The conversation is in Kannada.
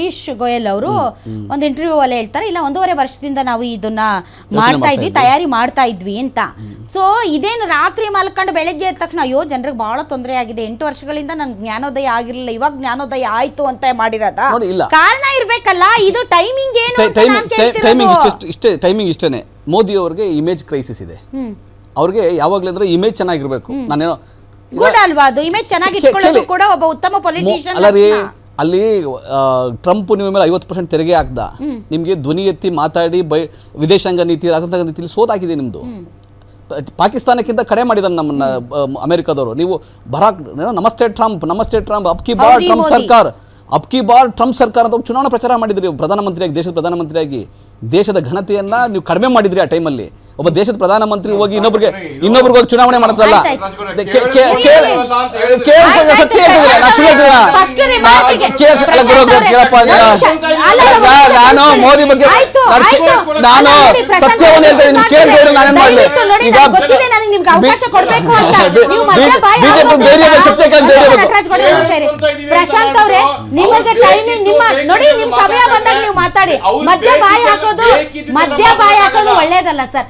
ಪಿಯೂಷ್ ಗೋಯಲ್ ಅವರು ಒಂದು ಇಂಟರ್ವ್ಯೂ ಅಲ್ಲಿ ಹೇಳ್ತಾರೆ. ಇಲ್ಲ ಒಂದೂವರೆ ವರ್ಷದಿಂದ ನಾವು ಇದನ್ನ ಮಾಡ್ತಾ ಇದ್ವಿ. ತಯಾರಿ ಮಾಡ್ತಾ ಇದ್ವಿ ಅಂತ. ಸೊ ಇದೇನು ರಾತ್ರಿ ಮಲ್ಕೊಂಡು ಬೆಳಗ್ಗೆ ಎದ್ದ ತಕ್ಷಣ ಅಯ್ಯೋ ಜನರಿಗೆ ಬಹಳ ತೊಂದರೆ ಆಗಿದೆ. ಎಂಟು ವರ್ಷಗಳಿಂದ ನನ್ಗೆ ಜ್ಞಾನೋದಯ ಆಗಿರಲಿಲ್ಲ. ಇವಾಗ ಜ್ಞಾನೋದಯ ಆಯ್ತು ಅಂತ ಮಾಡಿರೋದ. ಕಾರಣ ಇರ್ಬೇಕಲ್ಲ ಇದು ಟೈಮಿಂಗ್ ಏನು ಟೈಮಿಂಗ್ ಇಷ್ಟೇ ಟೈಮಿಂಗ್ ಇಷ್ಟೇನೆ. ಮೋದಿ ಅವ್ರಿಗೆ ಇಮೇಜ್ ಕ್ರೈಸಿಸ್ ಇದೆ. ಅವ್ರಿಗೆ ಯಾವಾಗಲೂ ಅಂದ್ರೆ ಇಮೇಜ್ ಚೆನ್ನಾಗಿರ್ಬೇಕು. ನಾನೇನೋ ಗುಡ್ ಅಲ್ವಾ ಅದು? ಇಮೇಜ್ ಚೆನ್ನಾಗಿ ಇಟ್ಕೊಳ್ಳೋದು ಕೂಡ ಒಬ್ಬ ಉತ್ತಮ ಪೊಲಿಟಿಷಿಯನ್ ಅಲ್ಲ ಟ್ರಂಪ್ ನಿಮ್ಮ ಮೇಲೆ ಐವತ್ತು ಪರ್ಸೆಂಟ್ ತೆರಿಗೆ ಹಾಕ್ದ. ನಿಮಗೆ ಧ್ವನಿ ಎತ್ತಿ ಮಾತಾಡಿ ಬೈ ವಿದೇಶಾಂಗ ನೀತಿ ರಾಜತಾಂತ್ರಿಕ ನೀತಿಯಲ್ಲಿ ಸೋತಾಕಿದೆ ನಿಮ್ಮದು ಪಾಕಿಸ್ತಾನಕ್ಕಿಂತ ಕಡೆ ಮಾಡಿದಾರೆ ನಮ್ಮನ್ನ ಅಮೆರಿಕದವರು. ನೀವು ಬರಾಕ್ ನಮಸ್ತೆ ಟ್ರಂಪ್ ನಮಸ್ತೆ ಟ್ರಂಪ್ ಅಪ್ಕಿ ಬಾರ್ ಟ್ರಂಪ್. ಸರ್ಕಾರ. ಅಪ್ಕಿ ಬಾರ್ ಟ್ರಂಪ್ ಸರ್ಕಾರ ಅಂತ ಚುನಾವಣಾ ಪ್ರಚಾರ ಮಾಡಿದ್ರಿ ಪ್ರಧಾನಮಂತ್ರಿಯಾಗಿ ದೇಶದ ಪ್ರಧಾನಮಂತ್ರಿಯಾಗಿ. ದೇಶದ ಘನತೆಯನ್ನ ನೀವು ಕಡಿಮೆ ಮಾಡಿದ್ರಿ ಆ ಟೈಮಲ್ಲಿ ಒಬ್ಬ ದೇಶದ ಪ್ರಧಾನಮಂತ್ರಿ ಹೋಗಿ ಇನ್ನೊಬ್ರಿಗೆ ಇನ್ನೊಬ್ರಿಗೆ ಹೋಗಿ ಚುನಾವಣೆ ಮಾಡ್ತಾರಲ್ಲ ನಾನು ಮೋದಿ ಬಗ್ಗೆ ನಾನು ಸತ್ಯವನ್ನು ಹೇಳ್ತೇನೆ ಕೇಳಿದ್ರೆ ನಾನೇನ್ ಮಾಡಲಿ ಈಗ ನನಗೆ ನನಗೆ ನಿಮ್ಗೆ ಅವಕಾಶ ಕೊಡ್ಬೇಕು ಅಂತ. ನೀವು ಮಧ್ಯ ಬಾಯಿ ಬಿಜೆಪಿ ಹಾಕೋದು ಧೈರ್ಯ ಸತ್ಯ. ಪ್ರಶಾಂತ್ ಅವರೇ ನಿಮಗೆ ಟೈಮಿಂಗ್ ನಿಮ್ಮ ನೋಡಿ ನಿಮ್ ಸಮಯ ಬಂದಾಗ ನೀವು ಮಾತಾಡಿ ಮಧ್ಯ ಬಾಯಿ ಹಾಕೋದು ಮಧ್ಯ ಬಾಯಿ ಹಾಕೋದು ಒಳ್ಳೇದಲ್ಲ ಸರ್